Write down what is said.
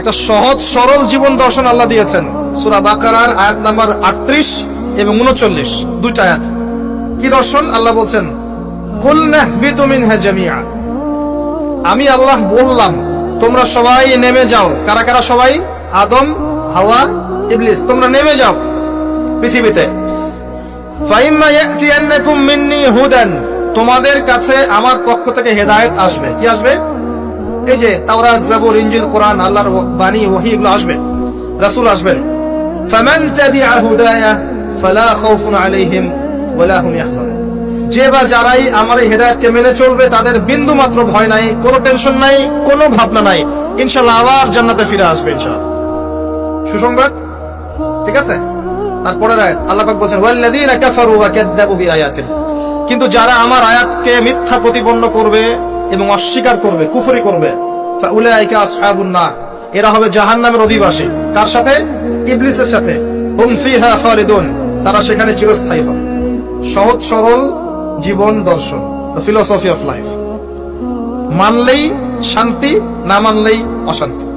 একটা সহজ, সরল জীবন দর্শন আল্লাহ দিয়েছেন। সূরা বাকারার আয়াত নাম্বার আটত্রিশ এবং উনচল্লিশ, দুইটা আয়াত। কি দর্শন? আল্লাহ বলছেন আমি আল্লাহ বললাম, তোমরা সবাই নেমে যাও। কারা কারা সবাই? আদম, হাওয়া, ইবলিস। তোমরা নেমে যাও পৃথিবীতে। তোমাদের কাছে আমার পক্ষ থেকে হেদায়েত আসবে। কি আসবে? এই যে জাবুর, ইনজিল, কোরআন, আল্লাহর বাণী এগুলো আসবে। রাসূল আসবেন। ফামান তাবিআ হুদায়া ফালা খাউফুন আলাইহিম ওয়ালা হুম ইয়াহজানুন। যে বা যারাই আমার এই মেনে চলবে, তাদের বিন্দু মাত্র ভয় নাই, কোনো টেনশন নাই, কোনো ভাবনা নাই। আবার জান্নাতে ফিরে আসবে ইনশাআল্লাহ। সুসংবাদ? ঠিক আছে? তারপরে আল্লাহ পাক বলছেন, ওয়াল্লাযীনা কাফারু ওয়া বিআয়াতিনা কিন্তু যারা আমার আয়াতকে মিথ্যা প্রতিপন্ন করবে এবং অস্বীকার করবে, কুফরি করবে। এরা হবে জাহান নামের অধিবাসী। কার সাথে? ইবলিসের সাথে। তারা সেখানে চিরস্থায়ী হবে। সহজ সরল জীবন দর্শন। ফিলোসফি অফ লাইফ মানলেই শান্তি, না মানলেই অশান্তি।